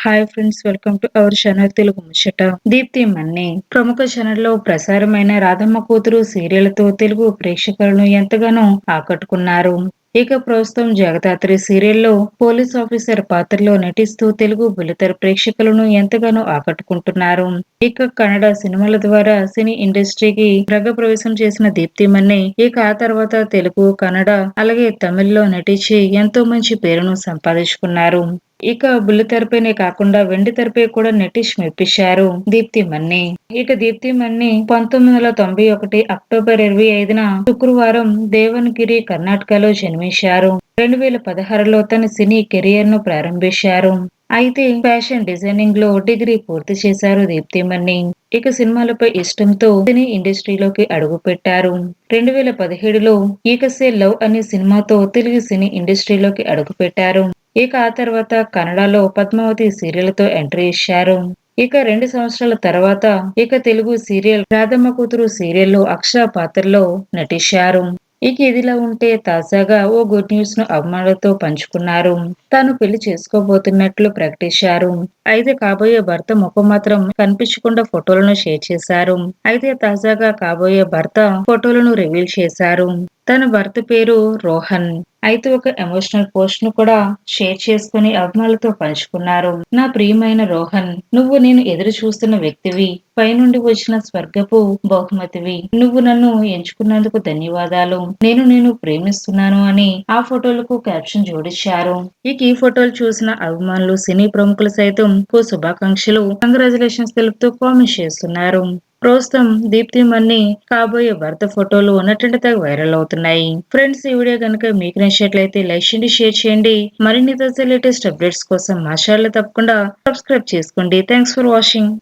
Hi friends welcome to our channel Telugu ముచ్చట దీప్తి మన్ని ప్రముఖ ఛానల్లో ప్రసారమైన రాధమ్మ కూతురు సీరియల్తో తెలుగు ప్రేక్షకులను ఎంతగానో ఆకట్టుకున్నారు. ఇక ప్రస్తుతం జగదాత్రి సీరియల్లో పోలీస్ ఆఫీసర్ పాత్రలో నటిస్తూ తెలుగు బులితర ప్రేక్షకులను ఎంతగానో ఆకట్టుకుంటున్నారు. ఇక కన్నడ సినిమాల ద్వారా సినీ ఇండస్ట్రీకి ప్రవేశం చేసిన దీప్తి మన్ని ఇక ఆ తర్వాత తెలుగు కన్నడ అలాగే తమిళ్ళో నటించి ఎంతో మంచి పేరును సంపాదించుకున్నారు. ఇక బుల్లి తెరపైనే కాకుండా వెండి తెరపై కూడా నటిష్ మెప్పించారు దీప్తి మన్ని. ఇక దీప్తి మన్ని పంతొమ్మిది వందల తొంభై ఒకటి అక్టోబర్ ఇరవై ఐదున శుక్రవారం దేవన్గిరి కర్ణాటకలో జన్మించారు. రెండు వేల పదహారులో తన సినీ కెరియర్ను ప్రారంభించారు. అయితే ఫ్యాషన్ డిజైనింగ్లో డిగ్రీ పూర్తి చేశారు దీప్తిమణి ఇక సినిమాలపై ఇష్టంతో సినీ ఇండస్ట్రీలోకి అడుగు పెట్టారు. రెండు వేల పదిహేడులో ఈకసే లవ్ అనే సినిమాతో తెలుగు సినీ ఇండస్ట్రీలోకి అడుగు పెట్టారు. ఇక ఆ తర్వాత కన్నడలో పద్మావతి సీరియల్తో ఎంట్రీ ఇచ్చారు. ఇక రెండు సంవత్సరాల తర్వాత ఇక తెలుగు సీరియల్ రాధమ్మ కూతురు సీరియల్లో అక్షర పాత్రలో నటించారు. ఇక ఇదిలా ఉంటే తాజాగా ఓ గుడ్ న్యూస్ను అభిమానులతో పంచుకున్నారు. తాను పెళ్ళి చేసుకోబోతున్నట్లు ప్రకటించారు. అయితే కాబోయే భర్త ముఖం మాత్రం కనిపించకుండా ఫోటోలను షేర్ చేశారు. అయితే తాజాగా కాబోయే భర్త ఫోటోలను రివీల్ చేశారు. తన భర్త పేరు రోహన్. అయితే ఒక ఎమోషనల్ పోస్ట్ను కూడా షేర్ చేసుకుని అభిమానులతో పంచుకున్నారు. నా ప్రియమైన రోహన్ నువ్వు నేను ఎదురు చూస్తున్న వ్యక్తివి పైనుండి వచ్చిన స్వర్గపు బహుమతివి. నువ్వు నన్ను ఎంచుకున్నందుకు ధన్యవాదాలు. నేను నేను ప్రేమిస్తున్నాను అని ఆ ఫోటోలకు క్యాప్షన్ జోడించారు. ఇక ఈ ఫోటోలు చూసిన అభిమానులు సినీ ప్రముఖులు సైతం శుభాకాంక్షలు. కంగ్రాచులేషన్స్ తెలుపుతూ కామెంట్ చేస్తున్నారు. ప్రస్తుతం దీప్తి మన్ని కాబోయే భర్త ఫోటోలు ఉన్నట్టు తెగ వైరల్ అవుతున్నాయి. ఫ్రెండ్స్ ఈ వీడియో కనుక మీకు నచ్చినట్లయితే లైక్ చేయండి షేర్ చేయండి. మరిన్ని లేటెస్ట్ అప్డేట్స్ కోసం మా ఛానల్ తప్పకుండా సబ్స్క్రైబ్ చేసుకోండి. Thanks for watching.